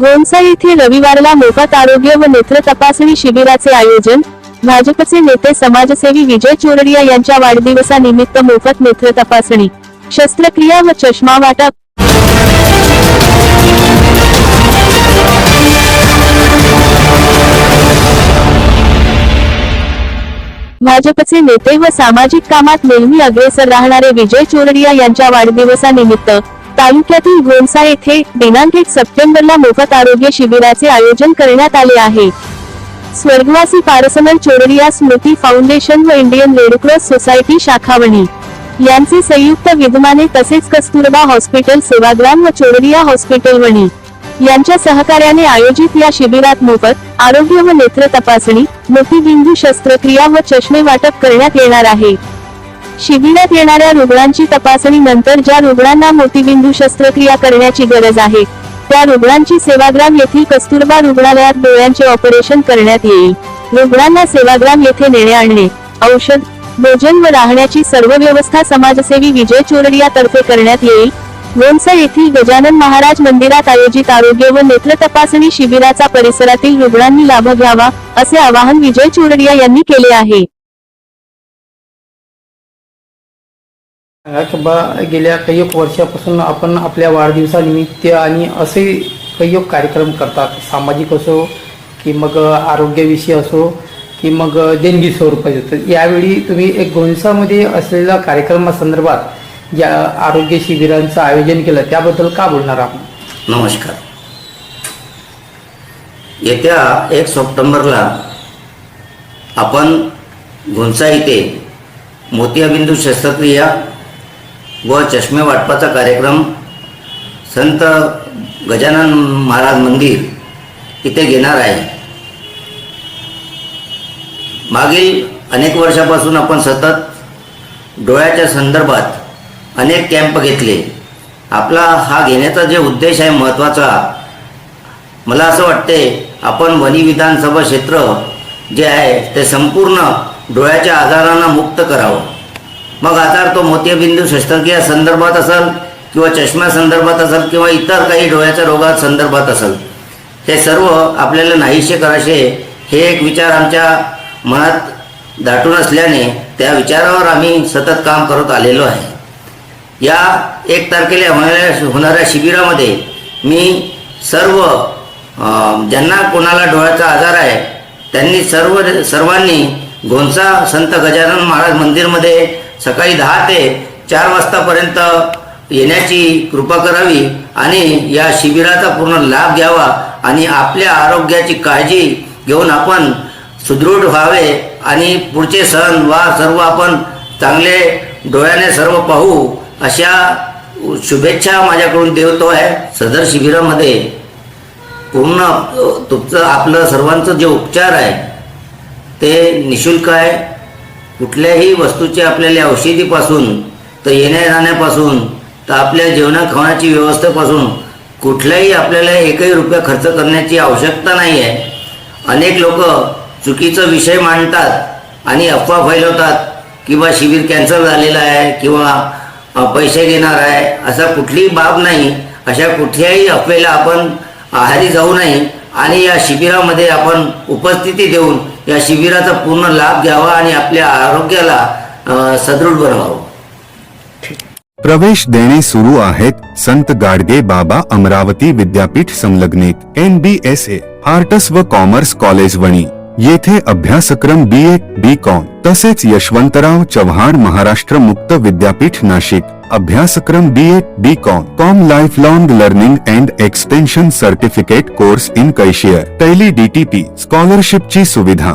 गोंसा येथे रविवारला मोफत आरोग्य व नेत्र तपासणी शिबिराचे आयोजन. भाजपचे नेते समाजसेवी विजय चोरडिया यांच्या वाढदिवसानिमित्त मोफत नेत्र तपासणी. शस्त्रक्रिया व चष्मा वाटप. भाजपचे नेते व सामाजिक कामात नेहमी अग्रेसर राहणारे विजय चोरडिया यांच्या वाढदिवसानिमित्त तालुक्यातील घोणसा येथे दिनांक एक सप्टेंबरला मोफत आरोग्य शिबिराचे आयोजन करण्यात आले आहे. स्वर्गवासी पारसमल चोरडिया स्मृती फाउंडेशन व इंडियन रेडक्रॉस सोसायटी शाखावणी. यांचे संयुक्त विद्यमाने तसेच कस्तुरबा हॉस्पिटल सेवाग्राम व चोरडिया हॉस्पिटल वणी. यांच्या सहकार्याने आयोजित या शिबिरात मोफत आरोग्य व नेत्र तपासणी मोतीबिंदू शस्त्रक्रिया व चष्मे वाटप करण्यात येणार आहे. शिबिरात येणाऱ्या रुग्णांची तपासणी नंतर ज्या रुग्णांना मोतीबिंदू शस्त्रक्रिया करण्याची गरज आहे त्या रुग्णांची सेवाग्राम येथील कस्तुरबा रुग्णालयात डोळ्यांचे ऑपरेशन करण्यात येईल. रुग्णांना सेवाग्राम येथे नेणे आणणे औषध भोजन व राहण्याची सर्व व्यवस्था समाजसेवी विजय चोरडिया तर्फे करण्यात येईल. लोणचा येथील गजानन महाराज मंदिरात आयोजित आरोग्य व नेत्र तपासणी शिबिराचा परिसरातील रुग्णांनी लाभ घ्यावा असे आवाहन विजय चोरडिया यांनी केले आहे. बा गेल्या काही एक वर्षापासून आपण आपल्या वाढदिवसानिमित्त आणि असे काही एक कार्यक्रम करतात. सामाजिक असो की मग आरोग्याविषयी असो की मग देणगी स्वरूपाचे तर यावेळी तुम्ही एक गोंसामध्ये असलेल्या कार्यक्रमासंदर्भात या आरोग्य शिबिरांचं आयोजन केलं त्याबद्दल का बोलणार आपण नमस्कार. येत्या एक सप्टेंबरला आपण घोंसा इथे मोतियाबिंदू शस्त्रक्रिया व चष्मे वाटपाचा कार्यक्रम संत गजानन महाराज मंदिर इथे घेणार आहे. मागील अनेक वर्षापासून आपण सतत डोळ्याच्या संदर्भात अनेक कॅम्प घेतले. आपला हा घेण्याचा जे उद्देश आहे महत्त्वाचा मला असं वाटते आपण वनी विधानसभा क्षेत्र जे आहे ते संपूर्ण डोळ्याच्या आजारांना मुक्त करावं. मग आता तो मोतियाबिंदू शस्त्रक्रिया संदर्भात असेल किंवा चष्म्या संदर्भात असेल किंवा इतर काही डोळ्याच्या रोगात संदर्भात असेल हे सर्व आपल्याला नाहीसे करायचे हे एक विचार आमच्या मनात दाटून असल्याने त्या विचारावर आम्ही सतत काम करत आलेलो आहे. या एक तारखेला होणाऱ्या होणाऱ्या शिबिरामध्ये मी सर्व ज्यांना कोणाला डोळ्याचा आजार आहे त्यांनी सर्व सर्वांनी घोंसा संत गजानन महाराज मंदिरमध्ये सकाळी दहा ते चार वाजतापर्यंत येण्याची कृपा करावी आणि या शिबिराचा पूर्ण लाभ घ्यावा आणि आपल्या आरोग्याची काळजी घेऊन आपण सुदृढ व्हावे आणि पुढचे सण वा सर्व आपण चांगले डोळ्याने सर्व पाहू अशा शुभेच्छा माझ्याकडून देवतो आहे. सदर शिबिरामध्ये पूर्ण तुमचं आपलं सर्वांचं जे उपचार आहे ते निशुल्क आहे. कुठल्याही वस्तूचे आपल्याला औषधीपासून तर येण्या जाण्यापासून तर आपल्या जेवणा खाण्याची व्यवस्थेपासून कुठल्याही आपल्याला एकही रुपया खर्च करण्याची आवश्यकता नाही आहे अनेक लोक चुकीचा विषय मांडतात आणि अफवा फैलवतात किंवा शिबिर कॅन्सल झालेलं आहे किंवा पैसे घेणार आहे असा कुठलीही बाब नाही. अशा कुठल्याही अफवेला आपण आहारी जाऊ नये आणि या शिबिरामध्ये आपण उपस्थिती देऊन या शिबिराचा पूर्ण लाभ घ्यावा आणि आपल्या आरोग्याला सदृढ बनवावं. प्रवेश देणे सुरू आहेत संत गाडगे बाबा अमरावती विद्यापीठ संलग्नित N B S A arts व कॉमर्स कॉलेज वणी. येथे अभ्यासक्रम बी ए बी कॉम तसेच यशवंतराव चव्हाण महाराष्ट्र मुक्त विद्यापीठ नाशिक. अभ्यासक्रम B A B com com life long learning and extension certificate course in cashier Tally DTP स्कॉलरशिपची सुविधा.